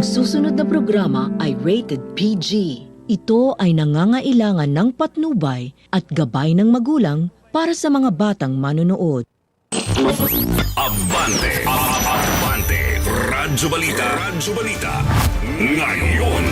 Ang susunod na programa ay rated PG. Ito ay nangangailangan ng patnubay at gabay ng magulang para sa mga batang manonood. Abante! Abante! Radyo Balita! Radyo Balita! Ngayon!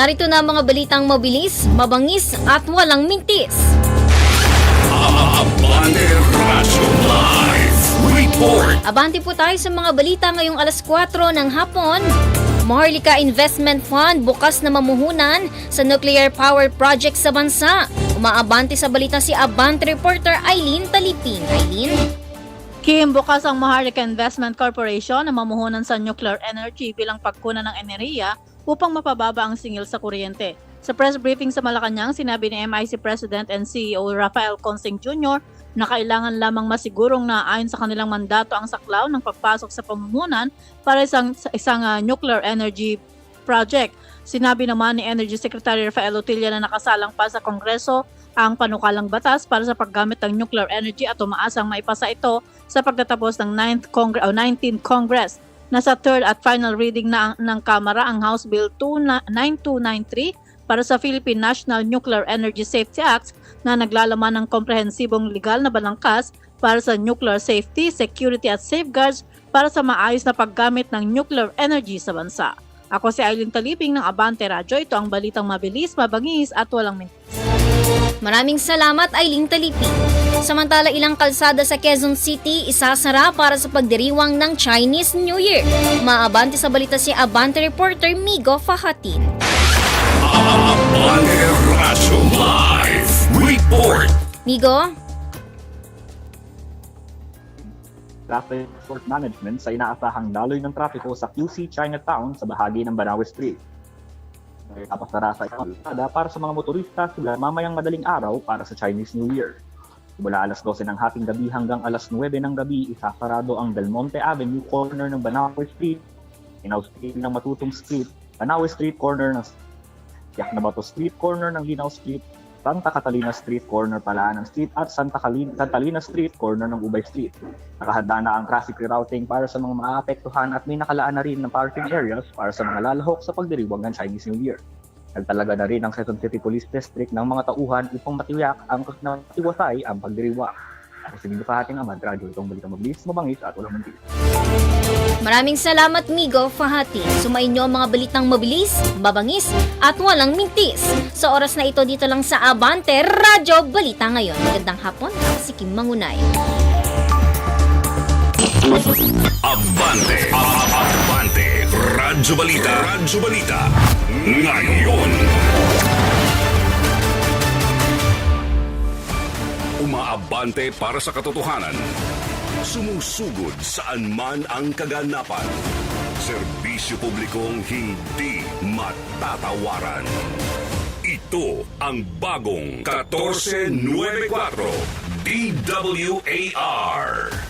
Narito na ang mga balitang mabilis, mabangis at walang mintis. Abante Radyo Live Report! Abante po tayo sa mga balita ngayong alas 4 ng hapon. Maharlika Investment Fund bukas na mamuhunan sa nuclear power project sa bansa. Umaabante sa balita si Abante reporter Eileen Taliping. Eileen? Kim, bukas ang Maharlika Investment Corporation na mamuhunan sa nuclear energy bilang pagkunan ng enerhiya upang mapababa ang singil sa kuryente. Sa press briefing sa Malacanang, sinabi ni MIC President and CEO Rafael Consing Jr. na kailangan lamang masigurong na ayon sa kanilang mandato ang saklaw ng pagpasok sa pamumunan para isang, sa isang ah, nuclear energy project. Sinabi naman ni Energy Secretary Rafael Otilla na nakasalang pa sa Kongreso ang panukalang batas para sa paggamit ng nuclear energy at umaasang maipasa ito sa pagtatapos ng 9th Congre- o 19th Congress. Nasa third at final reading na ng Kamara ang House Bill 2 na- 9293 para sa Philippine National Nuclear Energy Safety Act na naglalaman ng komprehensibong legal na balangkas para sa nuclear safety, security at safeguards para sa maayos na paggamit ng nuclear energy sa bansa. Ako si Aileen Taliping ng Abante Radyo. Ito ang balitang mabilis, mabangis at walang min. Maraming salamat Eileen Taliping. Samantala ilang kalsada sa Quezon City isasara para sa pagdiriwang ng Chinese New Year. Umaabante sa balita si Abante reporter Migo Fahatin. Abante Radyo Live Report! Migo? traffic support management sa inaasahang daloy ng trapiko sa QC Chinatown sa bahagi ng Banawe Street. May kapasara sa isang kalsada para sa mga motorista sila mamayang madaling araw para sa Chinese New Year. Mula alas 12 ng hating gabi hanggang alas 9 ng gabi, isasarado ang Del Monte Avenue corner ng Banawe Street, Inaw Street ng Matutong Street, Banawe Street corner ng Yaknabato Street corner ng Linaw Street, Santa Catalina Street, corner Palaanan Street at Santa Catalina Street, corner ng Ubay Street. Nakahanda na ang traffic rerouting para sa mga maapektuhan at may nakalaan na rin ng parking areas para sa mga lalahok sa pagdiriwang ng Chinese New Year. Nagtalaga na rin ang Quezon City Police District ng mga tauhan upang matiyak ang matiwasay ang pagdiriwang. Ako si Milo Fahating Amad, radyo itong balitang mabilis, mabangis at walang mantis. Maraming salamat Migo Fahatin. Sumayin niyo ang mga balitang mabilis, mabangis at walang mintis. Sa oras na ito dito lang sa Abante Radyo Balita ngayon. Magandang hapon, ako si Kim Mangunay. Abante! Abante! Radyo Balita! Radyo Balita! Ngayon! Umaabante para sa katotohanan. Sumusugod saan man ang kaganapan. Serbisyo publikong hindi matatawaran. Ito ang bagong 1494 DWAR.